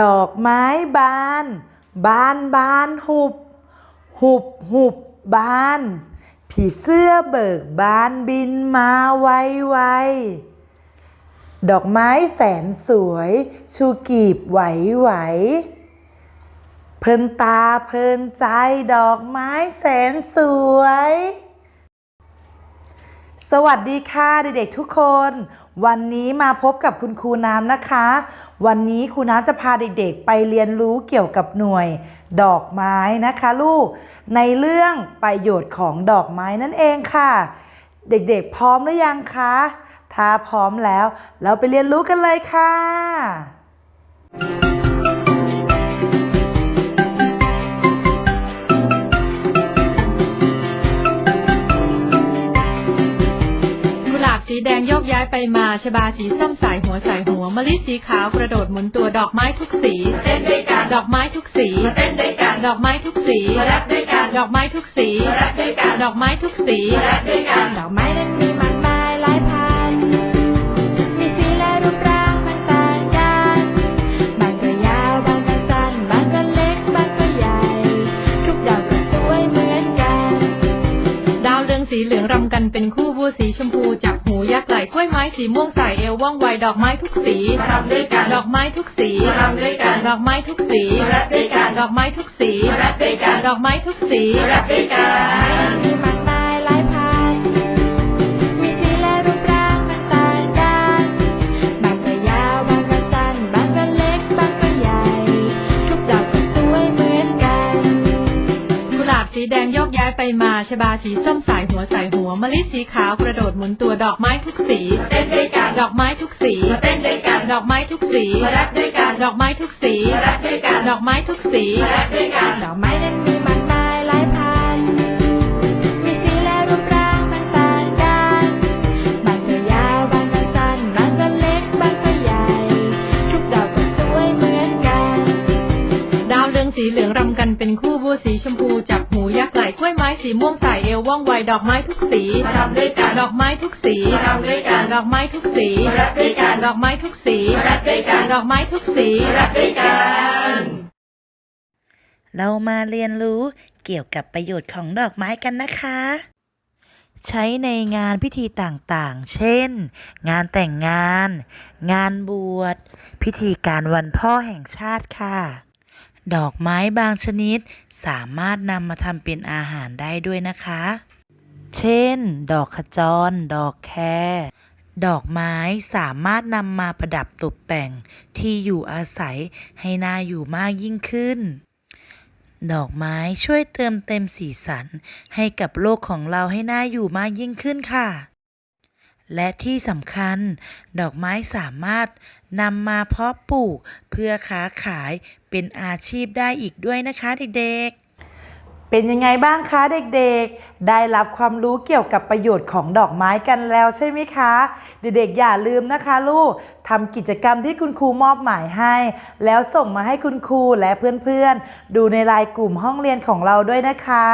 ดอกไม้บาน บานบานหุบ หุบหุบบาน ผีเสื้อเบิกบานบินมาไวไวดอกไม้แสนสวย ชูกีบไหวไหวเพลินตาเพลินใจดอกไม้แสนสวย สวัสดีค่ะเด็กๆทุกคน วันนี้มาพบกับคุณครูน้ำนะคะ วันนี้ครูน้ำจะพาเด็กๆ ไปเรียนรู้เกี่ยวกับหน่วย ดอกไม้นะคะลูก ในเรื่องประโยชน์ของดอกไม้นั่นเองค่ะ เด็กๆพร้อมหรือยังคะถ้าพร้อมแล้ว เราไปเรียนรู้กันเลยค่ะ สีแดงโยกย้ายไปมาชบาสีส้มสายหัวสายหัวมะลิสีขาวกระโดดหมุนตัวดอกไม้ทุกสีเต้นด้วยกันดอกไม้ทุกสีเต้นด้วยกันดอกไม้ทุกสีรักด้วยกันดอกไม้ทุกสีรักด้วยกันดอกไม้ทุกสีรักด้วยกันดอกไม้นั้นมีมากมายหลายพันมีสีและรูปร่างมันต่างกันบางก็ยาวบางก็สั้นบางก็เล็กบางก็ใหญ่ ทุกดอกก็สวยเหมือนกัน ดาวเรืองสีเหลืองรำกันเป็นคู่บัวสีชมพูจับ หูยักไม้สีม่วงใส่เอวว่องไวดอกไม้ทุกสีรำด้วยกันดอกไม้ทุกสีรำด้วยกันดอกไม้ทุกสีรักด้วยกันดอกไม้ทุกสีรักด้วยกันดอกไม้ทุกสีรักด้วยกัน แดงโยกย้ายไปมาชบาสีส้มสายหัวสายหัวมะลิสีขาวกระโดดหมุนตัวดอกไม้ทุกสีเต้นด้วยกันดอกไม้ทุกสีเต้นด้วยกันดอกไม้ทุกสีรักด้วยกันดอกไม้ทุกสีรักด้วยกันดอกไม้ทุกสีรักด้วยกันดอกไม้นั้นมีมากมายหลายพันมีสีและรูปร่างมันต่างกันบางก็ยาวบางก็สั้นบางก็เล็กบางก็ใหญ่ทุกดอกก็สวยเหมือนกัน ดาวเรืองสีเหลืองรำกันเป็นคู่บัวสีชมพู จับหูยักษ์ไหล่กล้วยไม้สีม่วงใส่เอวว่องไวดอกไม้ทุกสีรำด้วยกันดอกไม้ทุกสีรำด้วยกันดอกไม้ทุกสีรักด้วยกันดอกไม้ทุกสีรักด้วยกันดอกไม้ทุกสีรักด้วยกัน เรามาเรียนรู้เกี่ยวกับประโยชน์ของดอกไม้กันนะคะ ใช้ในงานพิธีต่างๆ เช่น งานแต่งงาน งานบวช พิธีการวันพ่อแห่งชาติค่ะ ดอกไม้บางชนิด สามารถนำมาทำเป็นอาหารได้ด้วยนะคะ เช่น ดอกขจร ดอกแครดอกไม้สามารถนำมาประดับตกแต่งที่อยู่อาศัยให้น่าอยู่มากยิ่งขึ้น ดอกไม้ช่วยเติมเต็มสีสันให้กับโลกของเราให้น่าอยู่มากยิ่งขึ้นค่ะ และที่สำคัญ ดอกไม้สามารถนำมาเพาะปลูก เพื่อค้าขายเป็นอาชีพได้อีกด้วยนะคะเด็กๆ เป็นยังไงบ้างคะเด็กๆ ได้รับความรู้เกี่ยวกับประโยชน์ของดอกไม้กันแล้วใช่ไหมคะ เด็กๆอย่าลืมนะคะลูกทำกิจกรรมที่คุณครูมอบหมายให้ แล้วส่งมาให้คุณครูและเพื่อนๆ ดูในไลน์กลุ่มห้องเรียนของเราด้วยนะคะ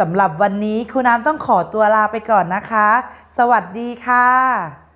สำหรับวันนี้ครูน้ำต้องขอตัวลาไปก่อนนะคะ สวัสดีค่ะ